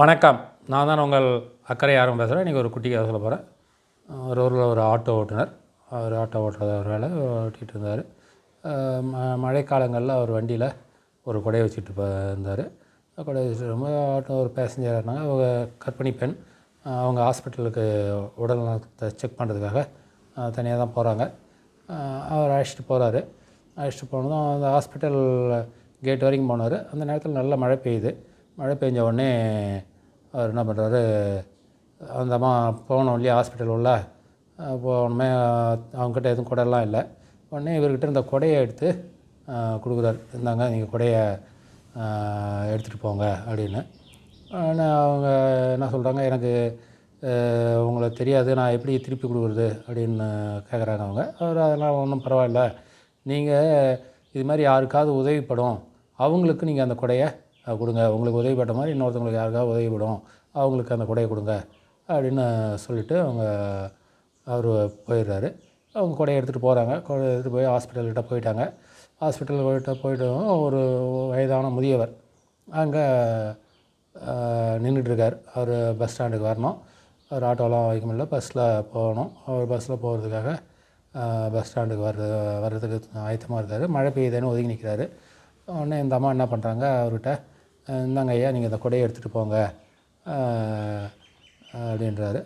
வணக்கம். நான் தான் உங்கள் அக்கறை யாரும் பேசுகிறேன் இன்றைக்கி ஒரு குட்டி கதை சொல்ல போகிறேன் ஒரு ஊரில் ஒரு ஆட்டோ ஓட்டுனர். அவர் ஆட்டோ ஓட்டுறத ஒரு வேலை ஓட்டிகிட்டு இருந்தார். ம மழைக்காலங்களில் அவர் வண்டியில் ஒரு குடையை வச்சுட்டு இருந்தார். குடையை வச்சுட்டு ரொம்ப ஆட்டோ ஒரு பேசஞ்சர் இருந்தாங்க. அவங்க கர்ப்பிணி பெண். அவங்க ஹாஸ்பிட்டலுக்கு உடல் நலத்தை செக் பண்ணுறதுக்காக தனியாக தான் போகிறாங்க அவர் அழைச்சிட்டு போகிறாரு அழைச்சிட்டு போனதும் அந்த ஹாஸ்பிட்டல் கேட் வரைக்கும் போனார். அந்த நேரத்தில் நல்ல மழை பெய்யுது. மழை பெஞ்ச உடனே அவர் என்ன பண்ணுறாரு அந்த அம்மா போனோம் இல்லையா ஹாஸ்பிட்டல் உள்ள. போனோமே அவங்கக்கிட்ட அவங்ககிட்ட எதுவும் குடையெல்லாம் இல்லை. உடனே இவர்கிட்ட இருந்த குடையை எடுத்து கொடுக்குறாரு. இருந்தாங்க நீங்கள் குடையை எடுத்துகிட்டு போங்க அப்படின்னு. ஆனால் அவங்க என்ன சொல்கிறாங்க எனக்கு உங்களை தெரியாது நான் எப்படி திருப்பி கொடுக்குறது அப்படின்னு கேட்குறாங்க அவங்க. அவர் அதெல்லாம் ஒன்றும் பரவாயில்ல. நீங்கள் இது மாதிரி யாருக்காவது உதவிப்படும். அவங்களுக்கு நீங்கள் அந்த குடையை கொடுங்க. உங்களுக்கு உதவிப்பட்ட மாதிரி இன்னொருத்தவங்களுக்கு யாருக்காவது உதவிப்படும் அவங்களுக்கு அந்த குடையை கொடுங்க அப்படின்னு சொல்லிவிட்டு அவங்க அவர் போயிடுறாரு. அவங்க குடையை எடுத்துகிட்டு போகிறாங்க குடையை எடுத்துகிட்டு போய் ஹாஸ்பிட்டல்கிட்ட போயிட்டாங்க. ஹாஸ்பிட்டல் போயிட்ட போய்ட்டும் ஒரு வயதான முதியவர் அங்கே நின்றுட்டுருக்கார் அவர் பஸ் ஸ்டாண்டுக்கு வரணும். அவர் ஆட்டோலாம் வைக்க முடியல. பஸ்ஸில் போகணும். அவர் பஸ்ஸில் போகிறதுக்காக பஸ் ஸ்டாண்டுக்கு வர்றது வர்றதுக்கு ஆயத்தமாக இருக்கார். மழை பெய்யுதுன்னு ஒதுங்கி நிற்கிறாரு உடனே இந்த அம்மா என்ன பண்ணுறாங்க அவர்கிட்ட இந்தாங்க ஐயா நீங்கள் இந்த குடையை எடுத்துகிட்டு போங்க. அப்படின்றாரு.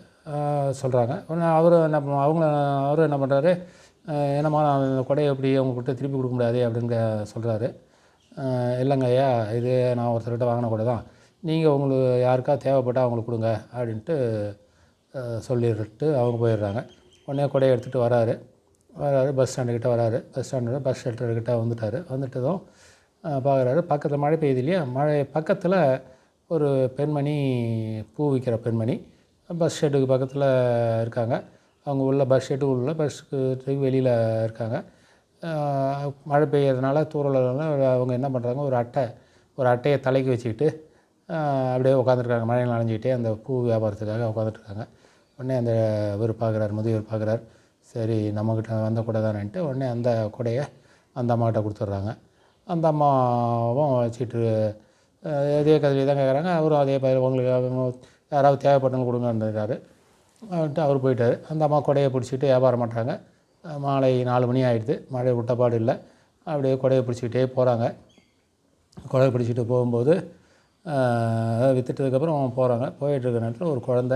சொல்கிறாங்க உடனே அவரும் என்ன அவங்கள அவரும் என்ன பண்ணுறாரு என்னம்மா நான் இந்த குடையை எப்படி அவங்கக்கிட்ட திருப்பி கொடுக்க முடியாது அப்படின்னு சொல்கிறாரு இல்லைங்க ஐயா இது நான் ஒருத்தர்கிட்ட வாங்கின கூட தான். நீங்கள் உங்களுக்கு யாருக்கா தேவைப்பட்டால் அவங்களுக்கு கொடுங்க அப்படின்ட்டு சொல்லிட்டு அவங்க போயிடுறாங்க. உடனே குடையை எடுத்துகிட்டு வராரு. வராரு பஸ் ஸ்டாண்டுக்கிட்ட வராரு. பஸ் ஸ்டாண்டு பஸ் ஷெல்டர்கிட்ட வந்துட்டார். வந்துட்டதும் பார்க்குறாரு. பக்கத்தில் மழை பெய்யுது இல்லையா? மழை பக்கத்தில் ஒரு பெண்மணி பூ விற்கிற பெண்மணி. பஸ் ஷெட்டுக்கு பக்கத்தில் இருக்காங்க. அவங்க உள்ள பஸ் ஷெட்டு உள்ள பஸ்ஸுக்கு வெளியில் இருக்காங்க. மழை பெய்யறதுனால தூரலனால அவங்க என்ன பண்ணுறாங்க ஒரு அட்டை ஒரு அட்டையை தலைக்கு வச்சுக்கிட்டு அப்படியே உட்காந்துருக்காங்க மழையில் நனைஞ்சிக்கிட்டே அந்த பூ வியாபாரத்துக்காக உட்காந்துட்ருக்காங்க உடனே அந்த இவர் பார்க்குறாரு முதியவர் பார்க்குறாரு சரி நம்மக்கிட்ட வந்த கூட தானேன்ட்டு உடனே அந்த குடையை அந்த அம்மாக்கிட்ட கொடுத்துட்றாங்க. அந்த அம்மாவும் வச்சுட்டு இதே அதே தான் கேட்குறாங்க அவரும் அதே பதில் உங்களுக்கு யாராவது தேவைப்பட்டவங்க கொடுங்கன்றாரு வந்துட்டு அவர் போயிட்டார். அந்த அம்மா கொடையை பிடிச்சிக்கிட்டு வியாபாரம் பண்ணுறாங்க மாலை நாலு மணி ஆகிடுது மழை விட்டப்பாடு இல்லை. அப்படியே கொடையை பிடிச்சிக்கிட்டே போகிறாங்க கொடையை பிடிச்சிட்டு போகும்போது ஆஹ், வித்துட்டதுக்கப்புறம் போகிறாங்க போயிட்டுருக்க நேரத்தில் ஒரு குழந்த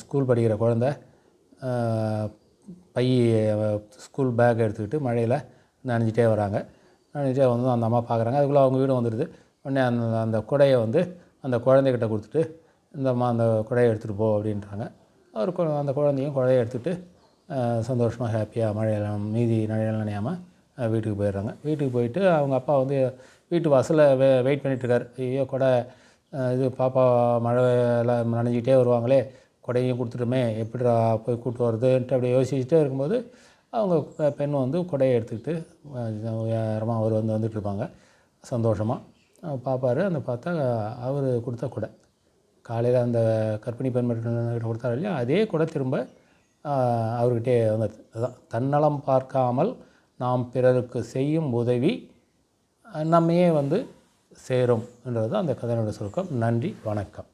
ஸ்கூல் படிக்கிற குழந்த பைய பை ஸ்கூல் பேக் எடுத்துக்கிட்டு மழையில் நனைஞ்சிட்டே வராங்க. நனைஞ்சிட்டே வந்து அந்த அம்மா பார்க்குறாங்க. அதுக்குள்ளே அவங்க வீடு வந்துடுது. உடனே அந்த அந்த குடையை வந்து அந்த குழந்தைகிட்ட கொடுத்துட்டு இந்த அம்மா அந்த குடையை எடுத்துகிட்டு போ அப்படின்றாங்க. அவர் அந்த குழந்தையும் குழைய எடுத்துகிட்டு சந்தோஷமாக ஹாப்பியாக மழையெல்லாம் மீதி நழையெல்லாம் நினையாமல் வீட்டுக்கு போயிடுறாங்க. வீட்டுக்கு போயிட்டு அவங்க அப்பா வந்து வீட்டு வாசலில் வெ வெயிட் பண்ணிகிட்ருக்கார் ஐயோ கொடை இது பாப்பா மழையில் நனைஞ்சிக்கிட்டே வருவாங்களே கொடையும் கொடுத்துட்டுமே எப்படிடா போய் கூப்பிட்டு வருதுன்ட்டு அப்படியே யோசிச்சுட்டே இருக்கும்போது அவங்க பெண் வந்து கொடையை எடுத்துக்கிட்டு உயரமாக அவர் வந்து வந்துட்டு இருப்பாங்க சந்தோஷமாக பார்ப்பார் அந்த பார்த்தா அவர் கொடுத்த கொடை. காலையில் அந்த கர்ப்பிணி பெண் கிட்ட கொடுத்தாரு இல்லையா? அதே கூட திரும்ப அவர்கிட்டே வந்தது. அதுதான். தன்னலம் பார்க்காமல் நாம் பிறருக்கு செய்யும் உதவி நம்மையே வந்து சேரும் என்றது தான் அந்த கதையினுடைய சுருக்கம். நன்றி வணக்கம்.